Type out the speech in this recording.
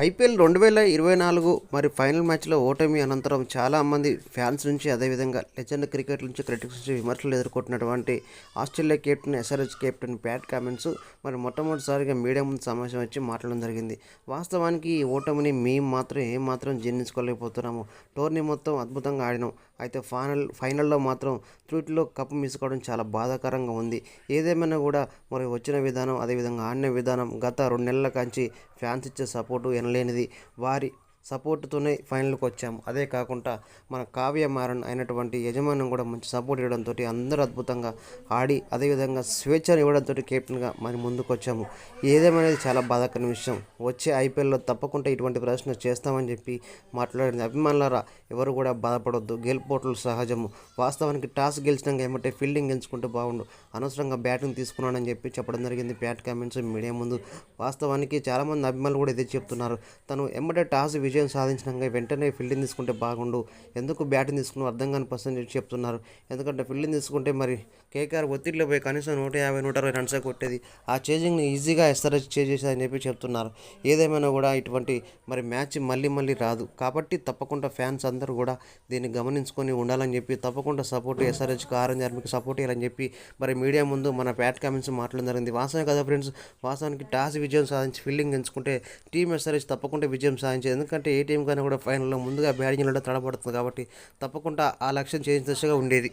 IPL రెండు వేల ఇరవై నాలుగు మరి ఫైనల్ మ్యాచ్లో ఓటమి అనంతరం చాలామంది ఫ్యాన్స్ నుంచి అదేవిధంగా లెజెండ్ క్రికెట్ నుంచి క్రిటిక్స్ నుంచి విమర్శలు ఎదుర్కొంటున్నటువంటి Australia captain SRH captain Pat Cummins మరి మొట్టమొదటిసారిగా మీడియా ముందు సమావేశం వచ్చి మాట్లాడడం జరిగింది. వాస్తవానికి ఈ ఓటమిని మేము మాత్రం ఏం మాత్రం జీర్ణించుకోలేకపోతున్నాము. టోర్నీ మొత్తం అద్భుతంగా ఆడినాం. అయితే ఫైనల్ ఫైనల్లో మాత్రం త్రూట్లో కప్పు మిస్ కావడం చాలా బాధాకరంగా ఉంది. ఏదేమైనా కూడా మరి వచ్చిన విధానం అదేవిధంగా ఆడిన విధానం గత రెండు నెలల కాంచి ఫ్యాన్స్ ఇచ్చే సపోర్టు తినలేనిది. వారి సపోర్ట్తోనే ఫైనల్కి వచ్చాము అదే కాకుండా మన కావ్య మారన్ అయినటువంటి యజమానం కూడా మంచి సపోర్ట్ ఇవ్వడంతో అందరూ అద్భుతంగా ఆడి అదేవిధంగా స్వేచ్ఛను ఇవ్వడంతో కెప్టెన్గా మరి ముందుకు వచ్చాము ఏదేమనేది చాలా బాధాకరమైన విషయం. వచ్చే ఐపీఎల్లో తప్పకుండా ఇటువంటి ప్రదర్శన చేస్తామని చెప్పి మాట్లాడింది అభిమానులారా ఎవరు కూడా బాధపడొద్దు. గెలుపోట్లు సహజము. వాస్తవానికి టాస్ గెలిచినాక ఏమంటే ఫీల్డింగ్ గెలుచుకుంటే బాగుండు. అనవసరంగా బ్యాటింగ్ తీసుకున్నానని చెప్పి చెప్పడం జరిగింది ప్యాట్ కామెంట్స్ మీడియా ముందు. వాస్తవానికి చాలామంది అభిమానులు కూడా ఇదే చెప్తున్నారు. తను ఎమ్మటే టాస్ విజయం సాధించినాక వెంటనే ఫీల్డింగ్ తీసుకుంటే బాగుండు. ఎందుకు బ్యాటింగ్ తీసుకుని అర్థం కాని పర్సన్ చెప్తున్నారు. ఎందుకంటే ఫీల్డింగ్ తీసుకుంటే మరి కేకేఆర్ ఒత్తిడిలో పోయి కనీసం నూట యాభై నూట అరవై రన్స్ కొట్టేది. ఆ చేజింగ్ని ఈజీగా ఎస్ఆర్ఎస్ చేసేదని చెప్పి చెప్తున్నారు. ఏదేమైనా కూడా ఇటువంటి మరి మ్యాచ్ మళ్ళీ మళ్ళీ రాదు. కాబట్టి తప్పకుండా ఫ్యాన్స్ అందరూ కూడా దీన్ని గమనించుకొని ఉండాలని చెప్పి తప్పకుండా సపోర్ట్ ఎస్ఆర్హెచ్కి ఆరెంజ్ ఆర్మీకి సపోర్ట్ చేయాలని చెప్పి మరి మీడియా ముందు మన ప్యాట్ కామెంట్స్ మాట్లాడడం జరిగింది. వాస్తవం కదా ఫ్రెండ్స్ వాస్తవానికి టాస్ విజయం సాధించి ఫీల్డింగ్ ఎంచుకుంటే టీం ఎస్ఆర్హెచ్ తప్పకుండా విజయం సాధించేది. ఎందుకంటే ఏ టీం కన్నా కూడా ఫైనల్లో ముందుగా బ్యాటింగ్లో తడబడుతుంది కాబట్టి తప్పకుండా ఆ లక్ష్యం చేసిన దశగా ఉండేది.